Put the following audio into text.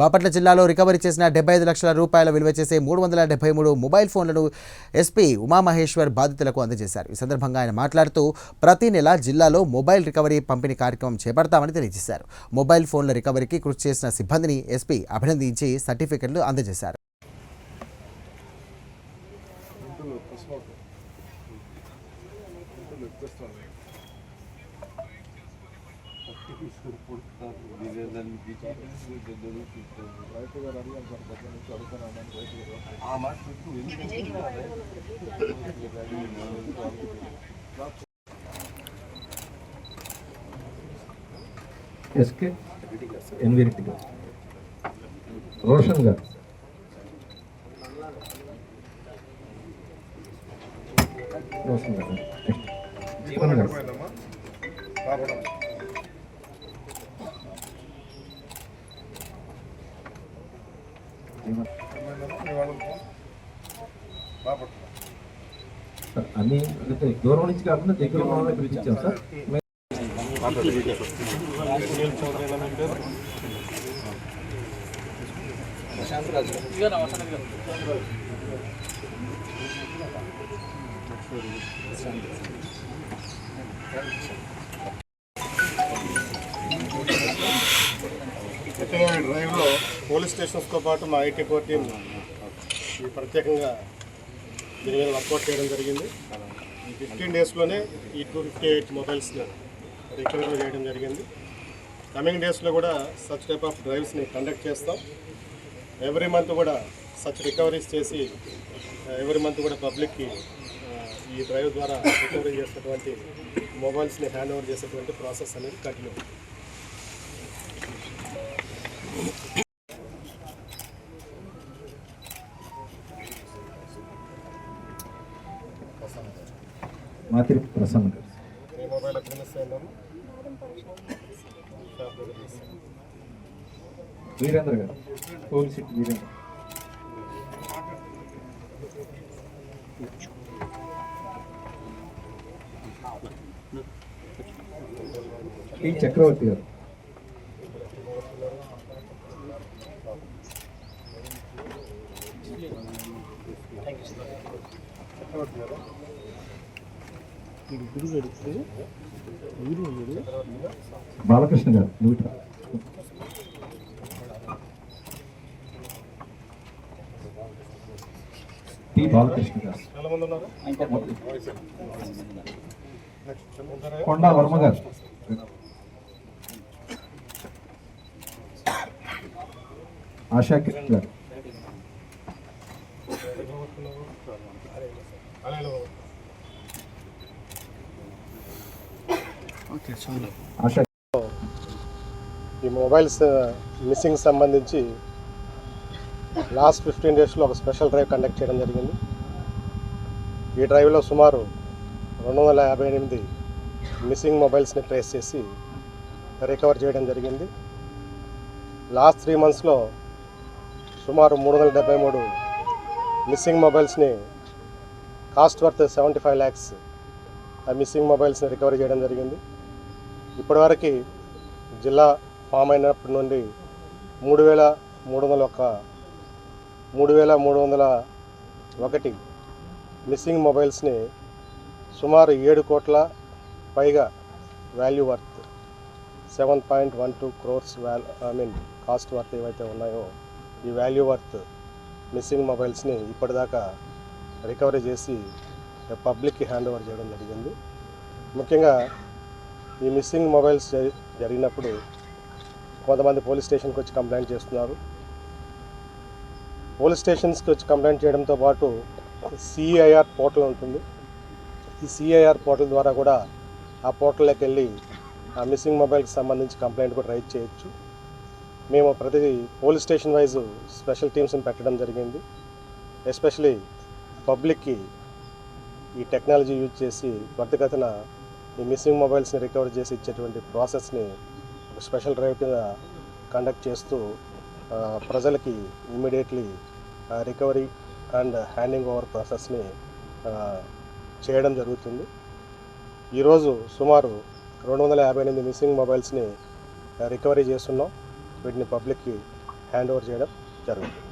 బాపట్ల జిల్లాలో రికవరీ చేసిన డెబ్బై ఐదు లక్షల రూపాయల విలువ చేసే మూడు వందల డెబ్బై మూడు మొబైల్ ఫోన్లను ఎస్పీ ఉమామహేశ్వర్ బాధితులకు అందజేశారు. ఈ సందర్భంగా ఆయన మాట్లాడుతూ ప్రతి నెల జిల్లాలో మొబైల్ రికవరీ పంపిణీ కార్యక్రమం చేపడతామని తెలియజేశారు. మొబైల్ ఫోన్ల రికవరీకి కృషి చేసిన సిబ్బందిని ఎస్పీ అభినందించి సర్టిఫికెట్లు అందజేశారు. ఎస్కే ఎన్విరిటిగా రోషన్ గారు రోషన్ గారు నెక్స్ట్ జీవన్ గారు అన్ని అంటే దూరం నుంచి కాకుండా దగ్గర ఉన్న పిలిపించాం సార్. ప్రశాంత్ ముఖ్యంగా ఈ డ్రైవ్లో పోలీస్ స్టేషన్స్తో పాటు మా ఐటీ కోర్ టీం ఈ ప్రత్యేకంగా దీని మీద వర్కౌట్ చేయడం జరిగింది. ఈ ఫిఫ్టీన్ డేస్లోనే ఈ టూ ఫిఫ్టీ ఎయిట్ మొబైల్స్ని రికవరీ చేయడం జరిగింది. కమింగ్ డేస్లో కూడా సచ్ టైప్ ఆఫ్ డ్రైవ్స్ని కండక్ట్ చేస్తాం. ఎవ్రీ మంత్ కూడా సచ్ రికవరీస్ చేసి ఎవ్రీ మంత్ కూడా పబ్లిక్కి ఈ డ్రైవ్ ద్వారా రికవరీ చేసినటువంటి మొబైల్స్ని హ్యాండ్ ఓవర్ చేసేటువంటి ప్రాసెస్ అనేది కంటిన్యూ. మాతిరి ప్రసన్న గారు. వీరేంద్ర గారు. Police city. Veerendra. T Chakravarthi గారు. బాలకృష్ణ గారు నూట. టి బాలకృష్ణ గారు. కొండా వర్మ గారు. ఆశా కిరణ్ గారు. ఈ మొబైల్స్ మిస్సింగ్ సంబంధించి లాస్ట్ ఫిఫ్టీన్ డేస్లో ఒక స్పెషల్ డ్రైవ్ కండక్ట్ చేయడం జరిగింది. ఈ డ్రైవ్లో సుమారు రెండు వందల యాభై ఎనిమిది మిస్సింగ్ మొబైల్స్ని ట్రేస్ చేసి రికవర్ చేయడం జరిగింది. లాస్ట్ త్రీ మంత్స్లో సుమారు మూడు వందల డెబ్బై మూడు missing మొబైల్స్ని cost worth seventy five lakhs ఆ మిస్సింగ్ మొబైల్స్ని రికవర్ చేయడం జరిగింది. ఇప్పటివరకు జిల్లా ఫామ్ అయినప్పటి నుండి మూడు వేల మూడు వందల ఒక మూడు వేల మూడు వందల ఒకటి మిస్సింగ్ మొబైల్స్ని సుమారు ఏడు కోట్ల పైగా value worth seven point one two crores well I mean cost worth ఏవైతే ఉన్నాయో ఈ వాల్యూ వర్త్ మిస్సింగ్ మొబైల్స్ని ఇప్పటిదాకా రికవరీ చేసి పబ్లిక్కి హ్యాండ్ ఓవర్ చేయడం జరిగింది. ముఖ్యంగా ఈ మిస్సింగ్ మొబైల్స్ జరిగినప్పుడు కొంతమంది పోలీస్ స్టేషన్కి వచ్చి కంప్లైంట్ చేస్తున్నారు. పోలీస్ స్టేషన్స్కి వచ్చి కంప్లైంట్ చేయడంతో పాటు సిఐఆర్ పోర్టల్ ఉంటుంది. ఈ సిఐఆర్ పోర్టల్ ద్వారా కూడా ఆ పోర్టల్లోకి వెళ్ళి ఆ మిస్సింగ్ మొబైల్కి సంబంధించి కంప్లైంట్ కూడా రైట్ చేయొచ్చు. మేము ప్రతి పోలీస్ స్టేషన్ వైజ్ స్పెషల్ టీమ్స్ని పెట్టడం జరిగింది. ఎస్పెషలీ పబ్లిక్కి ఈ టెక్నాలజీ యూజ్ చేసి త్వరితగతిన ఈ మిస్సింగ్ మొబైల్స్ని రికవర్ చేసి ఇచ్చేటువంటి ప్రాసెస్ని ఒక స్పెషల్ డ్రైవ్ కింద కండక్ట్ చేస్తూ ప్రజలకి immediately recovery and handing over ప్రాసెస్ని చేయడం జరుగుతుంది. ఈరోజు సుమారు రెండు వందల యాభై ఎనిమిది మిస్సింగ్ మొబైల్స్ని రికవరీ చేస్తున్నాం. వీటిని పబ్లిక్కి హ్యాండ్ ఓవర్ చేయడం జరుగుతుంది.